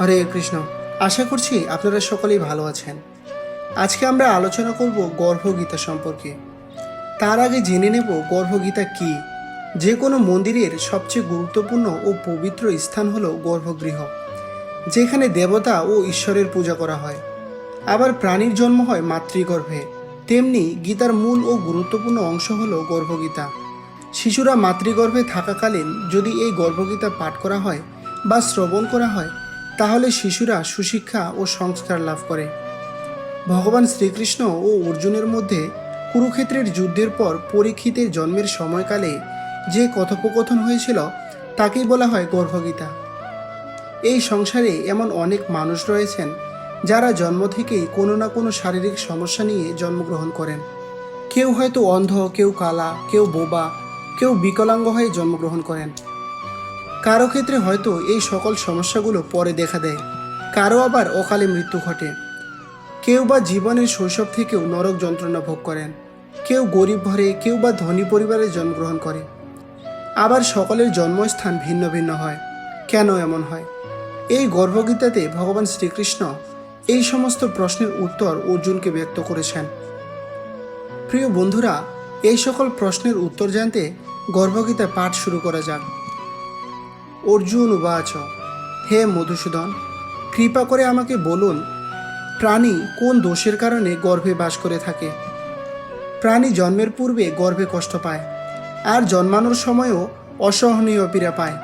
হরে কৃষ্ণ, আশা করছি আপনারা সকলেই ভালো আছেন। আজকে আমরা আলোচনা করব গর্ভগীতা সম্পর্কে। তার আগে জেনে নেব গর্ভগীতা কি। যে কোনো মন্দিরের সবচেয়ে গুরুত্বপূর্ণ ও পবিত্র স্থান হলো গর্ভগৃহ, যেখানে দেবতা ও ঈশ্বরের পূজা করা হয়। আবার প্রাণীর জন্ম হয় মাতৃগর্ভে, তেমনি গীতার মূল ও গুরুত্বপূর্ণ অংশ হল গর্ভগীতা। শিশুরা মাতৃগর্ভে থাকাকালীন যদি এই গর্ভগীতা পাঠ করা হয় বা শ্রবণ করা হয় তাহলে শিশুরা সুশিক্ষা ও সংস্কার লাভ করে। ভগবান শ্রীকৃষ্ণ ও অর্জুনের মধ্যে কুরুক্ষেত্রের যুদ্ধের পর পরীক্ষিতের জন্মের সময়কালে যে কথোপকথন হয়েছিল, তাকেই বলা হয় গর্ভগীতা। এই সংসারে এমন অনেক মানুষ রয়েছেন, যারা জন্ম থেকেই কোনো না কোনো শারীরিক সমস্যা নিয়ে জন্মগ্রহণ করেন। কেউ হয়তো অন্ধ, কেউ কালা, কেউ বোবা, কেউ বিকলাঙ্গ হয়ে জন্মগ্রহণ করেন। কারও ক্ষেত্রে হয়তো এই সকল সমস্যাগুলো পরে দেখা দেয়। কারও আবার অকালে মৃত্যু ঘটে। কেউ বা জীবনের শৈশব থেকেও নরক যন্ত্রণা ভোগ করেন। কেউ গরিব ঘরে, কেউ বা ধনী পরিবারে জন্মগ্রহণ করে। আবার সকলের জন্মস্থান ভিন্ন ভিন্ন হয়। কেন এমন হয়? এই গর্ভগীতাতে ভগবান শ্রীকৃষ্ণ এই সমস্ত প্রশ্নের উত্তর অর্জুনকে ব্যক্ত করেছেন। প্রিয় বন্ধুরা, এই সকল প্রশ্নের উত্তর জানতে গর্ভগীতা পাঠ শুরু করা যাক। অর্জুন উবাচ, হে মধুসূদন, কৃপা করে আমাকে বলুন, প্রাণী কোন দোষের কারণে গর্ভে বাস করে থাকে? প্রাণী জন্মের পূর্বে গর্ভে কষ্ট পায়, আর জন্মানোর সময়ও অসহনীয় পীড়া পায়।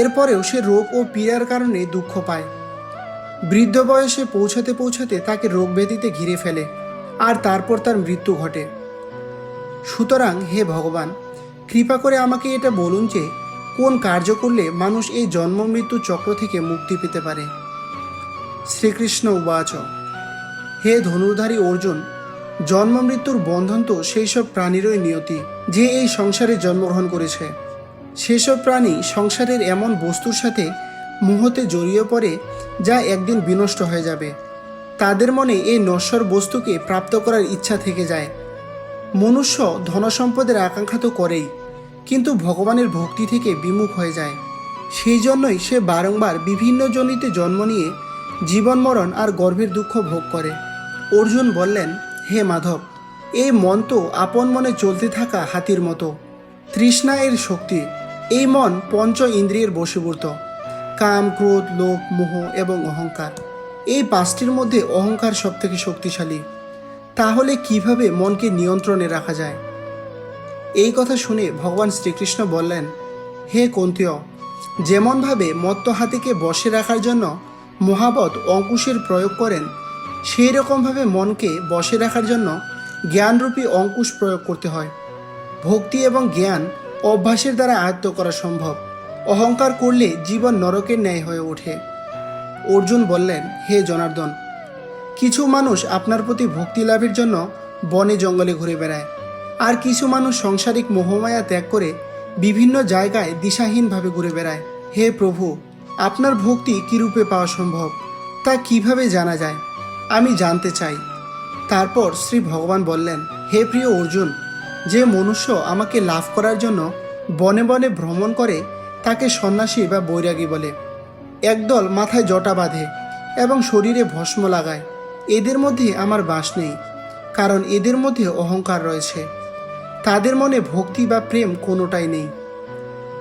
এরপরেও সে রোগ ও পীড়ার কারণে দুঃখ পায়। বৃদ্ধ বয়সে পৌঁছাতে পৌঁছাতে তাকে রোগ ব্যাধিতে ঘিরে ফেলে, আর তারপর তার মৃত্যু ঘটে। সুতরাং হে ভগবান, কৃপা করে আমাকে এটা বলুন যে কোন কার্য করলে মানুষ এই জন্ম মৃত্যু চক্র থেকে মুক্তি পেতে পারে? শ্রীকৃষ্ণ উবাচ। হে ধনুর্ধারী অর্জুন জন্ম মৃত্যুর বন্ধন তো সেই সব প্রাণীরই নিয়তি, যে এই সংসারে জন্মগ্রহণ করেছে। সেসব প্রাণী সংসারের এমন বস্তুর সাথে মুহতে জড়িয়ে পড়ে, যা একদিন বিনষ্ট হয়ে যাবে। তাদের মনে এই নশ্বর বস্তুকে প্রাপ্ত করার ইচ্ছা থেকে যায়। মনুষ্য ধনসম্পদের আকাঙ্ক্ষা তো করেই। কিন্তু ভগবানের ভক্তি থেকে বিমুখ হয়ে যায়। সেই জন্যই সে বারংবার বিভিন্ন জনিতে জন্ম নিয়ে জীবন মরণ আর গর্ভের দুঃখ ভোগ করে। অর্জুন বললেন, হে মাধব এই মন তো আপন মনে চলতে থাকা হাতির মতো। তৃষ্ণা এর শক্তি, এই মন পঞ্চ ইন্দ্রিয়ের বশীভূত। কাম, ক্রোধ, লোভ, মোহ এবং অহংকার, এই পাঁচটির মধ্যে অহংকার সবথেকে শক্তিশালী। তাহলে কীভাবে মনকে নিয়ন্ত্রণে রাখা যায়? এই কথা শুনে ভগবান শ্রীকৃষ্ণ বললেন, হে কন্তীয় যেমনভাবে মত্ত হাতিকে বসে রাখার জন্য মহাবত অঙ্কুশের প্রয়োগ করেন সেই রকমভাবে মনকে বসে রাখার জন্য জ্ঞানরূপী অঙ্কুশ প্রয়োগ করতে হয়। ভক্তি এবং জ্ঞান অভ্যাসের দ্বারা আয়ত্ত করা সম্ভব। অহংকার করলে জীবন নরকের ন্যায় হয়ে ওঠে। অর্জুন বললেন, হে জনার্দন, কিছু মানুষ আপনার প্রতি ভক্তি লাভের জন্য বনে জঙ্গলে ঘুরে বেড়ায়। আর কিছু মানুষ সাংসারিক মোহমায়া ত্যাগ করে বিভিন্ন জায়গায় দিশাহীনভাবে ঘুরে বেড়ায়। হে প্রভু, আপনার ভক্তি কীরূপে পাওয়া সম্ভব, তা কীভাবে জানা যায়? আমি জানতে চাই। তারপর শ্রী ভগবান বললেন, হে প্রিয় অর্জুন, যে মনুষ্য আমাকে লাভ করার জন্য বনে বনে ভ্রমণ করে, তাকে সন্ন্যাসী বা বৈরাগী বলে। একদল মাথায় জটা বাঁধে এবং শরীরে ভস্ম লাগায়। এদের মধ্যে আমার বাস নেই, কারণ এদের মধ্যে অহংকার রয়েছে। তাদের মনে ভক্তি বা প্রেম কোনোটাই নেই।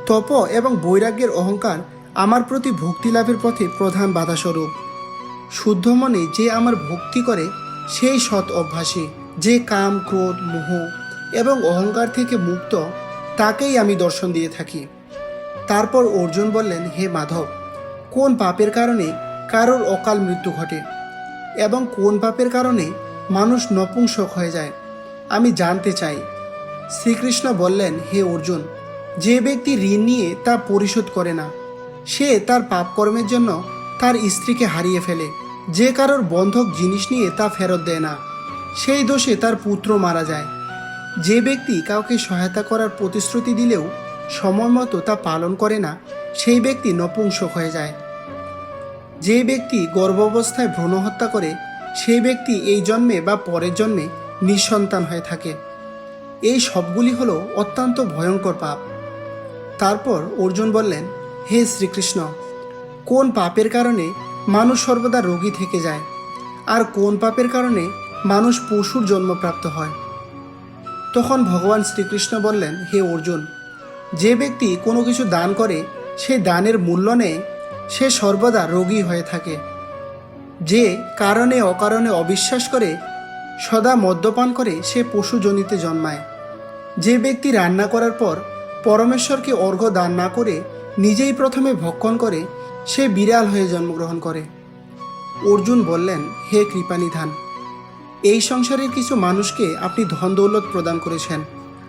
তপ এবং বৈরাগ্যের অহংকার আমার প্রতি ভক্তি লাভের পথে প্রধান বাধাস্বরূপ। শুদ্ধ মনে যে আমার ভক্তি করে, সেই সৎ অভ্যাসে যে কাম, ক্রোধ, মোহ এবং অহংকার থেকে মুক্ত, তাকেই আমি দর্শন দিয়ে থাকি। তারপর অর্জুন বললেন, হে মাধব, কোন পাপের কারণে কারোর অকাল মৃত্যু ঘটে? এবং কোন পাপের কারণে মানুষ নপুংসক হয়ে যায়? আমি জানতে চাই শ্রীকৃষ্ণ বললেন, হে অর্জুন, যে ব্যক্তি ঋণ নিয়ে তা পরিশোধ করে না, সে তার পাপকর্মের জন্য তার স্ত্রীকে হারিয়ে ফেলে। যে কারোর বন্ধক জিনিস নিয়ে তা ফেরত দেয় না, সেই দোষে তার পুত্র মারা যায়। যে ব্যক্তি কাউকে সহায়তা করার প্রতিশ্রুতি দিলেও সময় মতো তা পালন করে না, সেই ব্যক্তি নপুংসক হয়ে যায়। যে ব্যক্তি গর্ভাবস্থায় ভ্রূণ হত্যা করে, সেই ব্যক্তি এই জন্মে বা পরের জন্মে নিঃসন্তান হয়ে থাকে। এই সবগুলি হলো অত্যন্ত ভয়ঙ্কর পাপ। তারপর অর্জুন বললেন, হে শ্রীকৃষ্ণ, কোন পাপের কারণে মানুষ সর্বদা রোগী থেকে যায়? আর কোন পাপের কারণে মানুষ পশুর জন্মপ্রাপ্ত হয়? তখন ভগবান শ্রীকৃষ্ণ বললেন, হে অর্জুন, যে ব্যক্তি কোনো কিছু দান করে, সে দানের মূল্য নেয়, সে সর্বদা রোগী হয়ে থাকে। যে কারণে অকারণে অবিশ্বাস করে সদা মদ্যপান করে সে পশুজনিতে জন্মায়। যে ব্যক্তি রান্না করার পর পরমেশ্বরকে অর্ঘ্য দান না করে নিজেই প্রথমে ভক্ষণ করে, সে বিড়াল হয়ে জন্মগ্রহণ করে। অর্জুন বললেন, হে কৃপানিধান, এই সংসারের কিছু মানুষকে আপনি ধন দৌলত প্রদান করেছেন,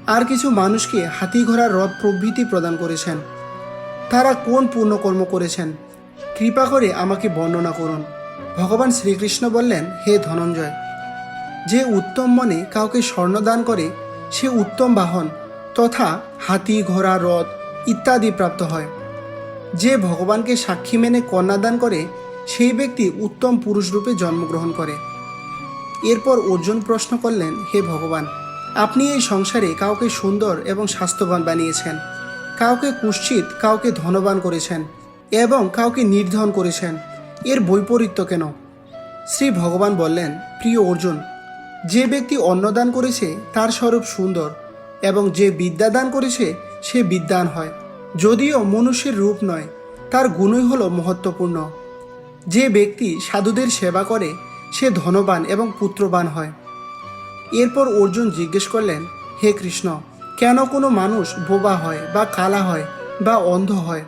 আর কিছু মানুষকে হাতি ঘোড়ার রথ প্রভৃতি প্রদান করেছেন। তারা কোন পূর্ণকর্ম করেছেন? কৃপা করে আমাকে বর্ণনা করুন। ভগবান শ্রীকৃষ্ণ বললেন, হে ধনঞ্জয় যে উত্তম মনে কাউকে স্বর্ণ দান করে, সে উত্তম বাহন, তথা হাতি, ঘোড়া রথ ইত্যাদি প্রাপ্ত হয়। যে ভগবানকে সাক্ষী মেনে কন্যাদান করে, সেই ব্যক্তি উত্তম পুরুষ রূপে জন্মগ্রহণ করে। এরপর অর্জুন প্রশ্ন করলেন, হে ভগবান, আপনি এই সংসারে কাউকে সুন্দর এবং স্বাস্থ্যবান বানিয়েছেন, কাউকে কুশ্চিত, কাউকে ধনবান করেছেন, এবং কাউকে নির্ধন করেছেন, এর বৈপরীত্য কেন? শ্রী ভগবান বললেন, প্রিয় অর্জুন যে ব্যক্তি অন্নদান করেছে তার স্বরূপ সুন্দর, এবং যে বিদ্যা দান করেছে সে বিদ্যান হয়, যদিও মনুষ্যের রূপ নয়, তার গুণই হলো মহত্বপূর্ণ। যে ব্যক্তি সাধুদের সেবা করে, সে ধনবান এবং পুত্রবান হয়। এরপর অর্জুন জিজ্ঞেস করলেন, হে কৃষ্ণ, কেন কোনো মানুষ বোবা হয় বা কালা হয় বা অন্ধ হয়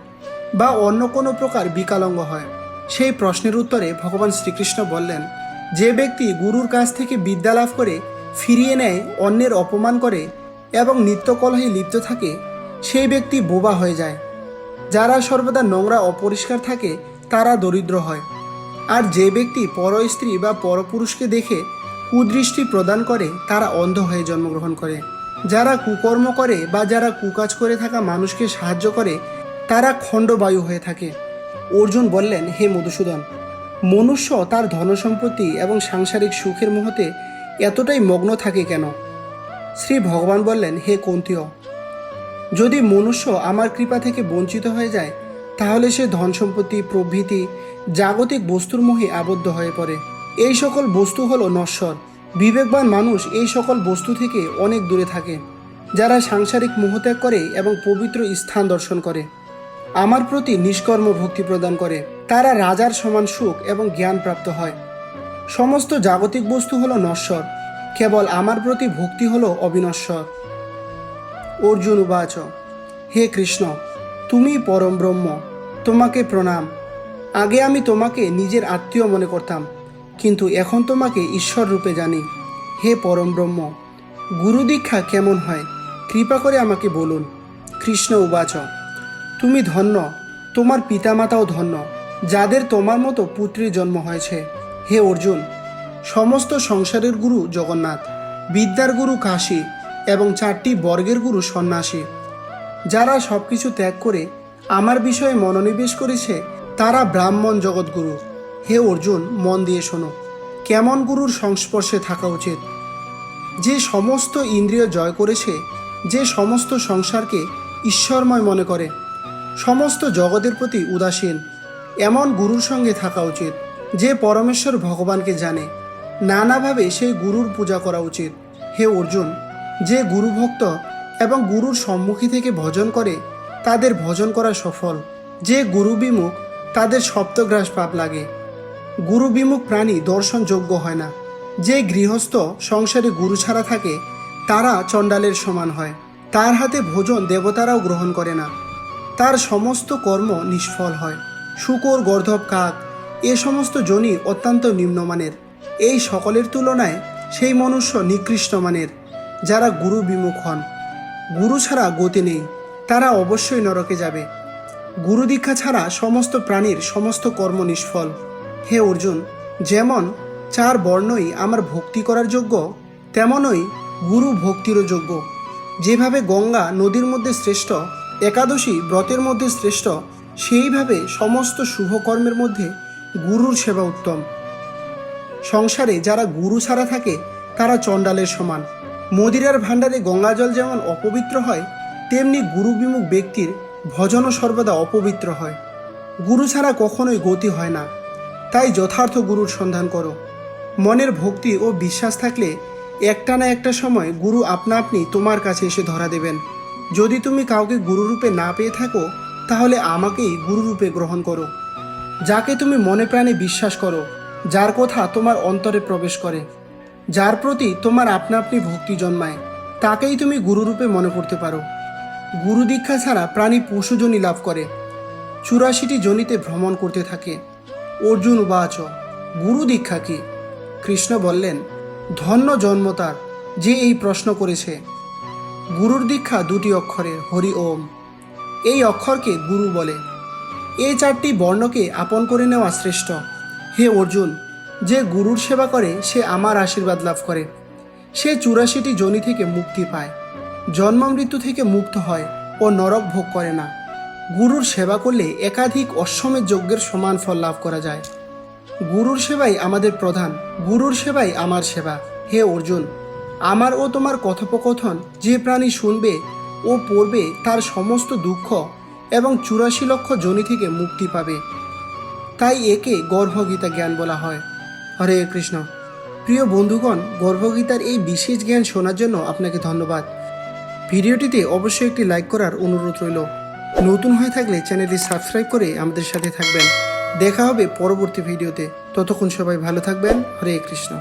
বা অন্য কোনো প্রকার বিকালঙ্গ হয়? সেই প্রশ্নের উত্তরে ভগবান শ্রীকৃষ্ণ বললেন যে ব্যক্তি গুরুর কাছ থেকে বিদ্যা লাভ করে, ফিরিয়ে নেয়, অন্যের অপমান করে এবং নিত্যকলহে লিপ্ত থাকে, সেই ব্যক্তি বোবা হয়ে যায়। যারা সর্বদা নোংরা, অপরিষ্কার থাকে, তারা দরিদ্র হয়। আর যে ব্যক্তি পর স্ত্রী বা পরপুরুষকে দেখে কুদৃষ্টি প্রদান করে, তারা অন্ধ হয়ে জন্মগ্রহণ করে। যারা কুকর্ম করে বা যারা কুকাজ করে থাকা মানুষকে সাহায্য করে, তারা খণ্ডবায়ু হয়ে থাকে। অর্জুন বললেন, হে মধুসূদন মনুষ্য তার ধনসম্পত্তি এবং সাংসারিক সুখের মুহূর্তে এতটাই মগ্ন থাকে কেন? শ্রী ভগবান বললেন, হে কন্তীয়, যদি মনুষ্য আমার কৃপা থেকে বঞ্চিত হয়ে যায়, তাহলে সে ধন সম্পত্তি প্রভৃতি, জাগতিক বস্তুর মোহে আবদ্ধ হয়ে পড়ে। এই সকল বস্তু হলো নশ্বর। বিবেকবান মানুষ এই সকল বস্তু থেকে অনেক দূরে থাকে, যারা সাংসারিক মোহত্যাগ করে এবং পবিত্র স্থান দর্শন করে। আমার প্রতি নিষ্কর্ম ভক্তি প্রদান করে। তারা রাজার সমান সুখ এবং জ্ঞান প্রাপ্ত হয়। সমস্ত জাগতিক বস্তু হলো নশ্বর, কেবল আমার প্রতি ভক্তি হলো অবিনশ্বর। অর্জুন উবাচ, হে কৃষ্ণ, তুমি পরম ব্রহ্ম, তোমাকে প্রণাম। আগে আমি তোমাকে নিজের আত্মীয় মনে করতাম, কিন্তু এখন তোমাকে ঈশ্বর রূপে জানি। হে পরম ব্রহ্ম, গুরু দীক্ষা কেমন হয়, কৃপা করে আমাকে বলুন। কৃষ্ণ উবাচ, তুমি ধন্য, তোমার পিতামাতাও ধন্য। যাদের তোমার মতো পুত্রীর জন্ম হয়েছে। হে অর্জুন, সমস্ত সংসারের গুরু জগন্নাথ, বিদ্যার গুরু কাশী এবং চারটি বর্গের গুরু সন্ন্যাসী, যারা সব কিছু ত্যাগ করে আমার বিষয়ে মনোনিবেশ করেছে, তারা ব্রাহ্মণ জগৎগুরু। হে অর্জুন, মন দিয়ে শোনো, কেমন গুরুর সংস্পর্শে থাকা উচিত? যে সমস্ত ইন্দ্রিয় জয় করেছে, যে সমস্ত সংসারকে ঈশ্বরময় মনে করে, সমস্ত জগতের প্রতি উদাসীন এমন গুরুর সঙ্গে থাকা উচিত, যে পরমেশ্বর ভগবানকে জানে। নানাভাবে সেই গুরুর পূজা করা উচিত। হে অর্জুন, যে গুরুভক্ত এবং গুরুর সম্মুখী থেকে ভজন করে, তাদের ভজন করা সফল। যে গুরু বিমুখ, তাদের সপ্তগ্রাস পাপ লাগে। গুরু বিমুখ প্রাণী দর্শনযোগ্য হয় না। যে গৃহস্থ সংসারে গুরু ছাড়া থাকে, তারা চণ্ডালের সমান হয়। তার হাতে ভোজন দেবতারাও গ্রহণ করে না। তার সমস্ত কর্ম নিষ্ফল হয়। শুকর, গর্ধব, কাক, এ সমস্ত জনি অত্যন্ত নিম্নমানের। এই সকলের তুলনায় সেই মনুষ্য নিকৃষ্ট মানের, যারা গুরু বিমুখ হন। গুরু ছাড়া গতি নেই, তারা অবশ্যই নরকে যাবে। গুরু দীক্ষা ছাড়া সমস্ত প্রাণীর সমস্ত কর্ম নিষ্ফল। হে অর্জুন, যেমন চার বর্ণই আমার ভক্তি করার যোগ্য, তেমনই গুরু ভক্তিরও যোগ্য। যেভাবে গঙ্গা নদীর মধ্যে শ্রেষ্ঠ, একাদশী ব্রতের মধ্যে শ্রেষ্ঠ সেইভাবে সমস্ত শুভকর্মের মধ্যে গুরুর সেবা উত্তম। সংসারে যারা গুরু ছাড়া থাকে, তারা চণ্ডালের সমান। মদিরার ভাণ্ডারে গঙ্গাজল যেমন অপবিত্র হয়, তেমনি গুরু বিমুখ ব্যক্তির ভজনও সর্বদা অপবিত্র হয়। গুরু ছাড়া কখনোই গতি হয় না। তাই যথার্থ গুরুর সন্ধান করো। মনের ভক্তি ও বিশ্বাস থাকলে একটা না একটা সময় গুরু আপনা আপনি তোমার কাছে এসে ধরা দেবেন। যদি তুমি কাউকে গুরুরূপে না পেয়ে থাকো তাহলে আমাকেই গুরুরূপে গ্রহণ করো। যাকে তুমি মনে প্রাণে বিশ্বাস করো, যার কথা তোমার অন্তরে প্রবেশ করে, যার প্রতি তোমার আপনা আপনি ভক্তি জন্মায়, তাকেই তুমি গুরুরূপে মনে করতে পারো। গুরু দীক্ষা ছাড়া প্রাণী পশুজনী লাভ করে, চুরাশিটি জনিতে ভ্রমণ করতে থাকে। অর্জুন উবাচ, গুরু দীক্ষা কি? কৃষ্ণ বললেন, ধন্য জন্ম তার যে এই প্রশ্ন করেছে। গুরুর দীক্ষা দুটি অক্ষরে, হরি ওম। এই অক্ষরকে গুরু বলে। এই চারটি বর্ণকে আপন করে নেওয়া শ্রেষ্ঠ। হে অর্জুন, যে গুরুর সেবা করে, সে আমার আশীর্বাদ লাভ করে। সে চুরাশিটি জনি থেকে মুক্তি পায়। জন্ম মৃত্যু থেকে মুক্ত হয় ও নরক ভোগ করে না। গুরুর সেবা করলে একাধিক অশ্বমের যজ্ঞের সমান ফল লাভ করা যায়। গুরুর সেবাই আমাদের প্রধান, গুরুর সেবাই আমার সেবা। হে অর্জুন, আমার ও তোমার কথোপকথন যে প্রাণী শুনবে ও পড়বে তার সমস্ত দুঃখ এবং চুরাশি লক্ষ জনি থেকে মুক্তি পাবে। তাই একে গর্ভগীতা জ্ঞান বলা হয়। হরে কৃষ্ণ। প্রিয় বন্ধুগণ, গর্ভগীতার এই বিশেষ জ্ঞান শোনার জন্য আপনাকে ধন্যবাদ। ভিডিওটিতে অবশ্যই একটি লাইক করার অনুরোধ রইল। নতুন হয়ে থাকলে চ্যানেলটি সাবস্ক্রাইব করে আমাদের সাথে থাকবেন। দেখা হবে পরবর্তী ভিডিওতে। ততক্ষণ সবাই ভালো থাকবেন। হরে কৃষ্ণ।